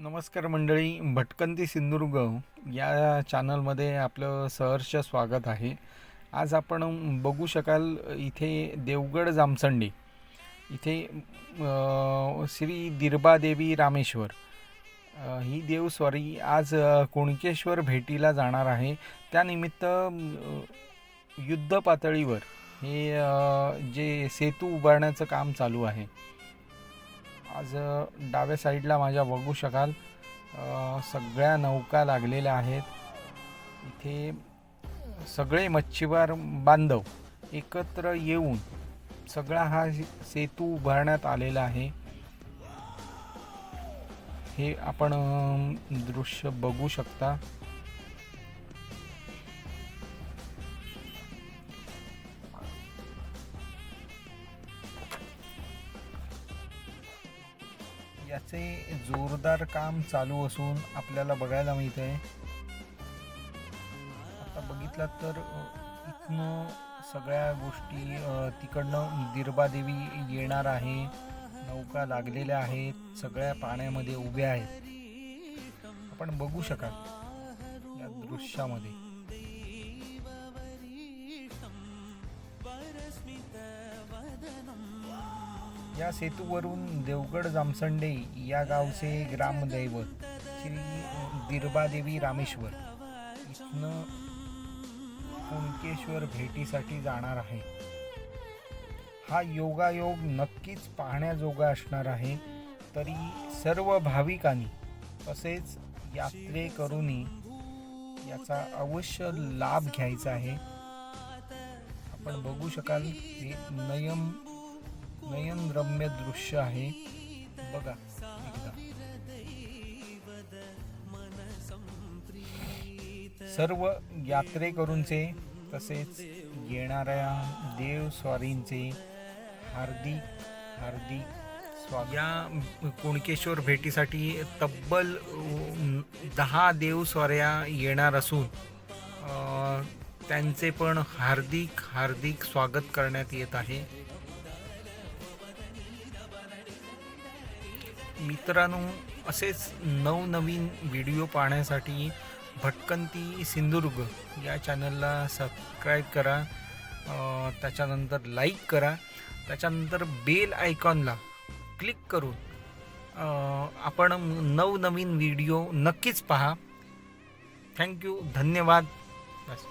नमस्कार मंडळी भटकंती सिंधुदुर्ग या चॅनलमध्ये आपलं सहर्ष स्वागत आहे. आज आपण बघू शकाल इथे देवगड जामसंडी इथे श्री दिर्बादेवी रामेश्वर ही देवस्वारी आज कुणकेश्वर भेटीला जाणार आहे. त्यानिमित्त युद्ध पातळीवर हे जे सेतू उभारण्याचं काम चालू आहे. आज डाव्या साईडला माझ्या बघू शकाल सगळ्या नौका लागलेल्या आहेत. इथे सगळे मच्छीमार बांधव एकत्र येऊन सगळा हा सेतू उभारण्यात आलेला आहे. हे आपण दृश्य बघू शकता. याचे जोरदार काम चालू असून आपल्याला बघायला मिळत आहे आता बघितलं तर इथनं सगळ्या गोष्टी तिकडनं दिरबादेवी येणार आहे. नौका लागलेल्या आहेत सगळ्या पाण्यामध्ये उभ्या आहेत. आपण बघू शकाल या दृश्यामध्ये. या सेतूवरून देवगड जामसंडे या गावचे ग्रामदैवत श्री दिरबादेवी रामेश्वर. इथनं कुणकेश्वर भेटीसाठी जाणार आहे. हा योगायोग नक्कीच पाहण्याजोगा असणार आहे. तरी सर्व भाविकांनी तसेच यात्रेकरूंनी याचा अवश्य लाभ घ्यायचा आहे. आपण बघू शकाल हे नयम नयनरम्य दृश्य आहे. बघा सर्व यात्रेकरूंचे तसेच येणाऱ्या देवस्वारींचे हार्दिक हार्दिक स्वागत. या कुणकेश्वर भेटीसाठी तब्बल दहा देवस्वाऱ्या येणार असून त्यांचे पण हार्दिक हार्दिक स्वागत करण्यात येत आहे. मित्रांनो असेच नवनवीन व्हिडिओ पाहण्यासाठी भटकंती सिंधुदुर्ग या चॅनलला सबस्क्राईब करा. त्याच्यानंतर लाईक करा. त्याच्यानंतर बेल आयकॉनला क्लिक करून आपण नवनवीन व्हिडिओ नक्कीच पहा. थँक्यू. धन्यवाद. बस.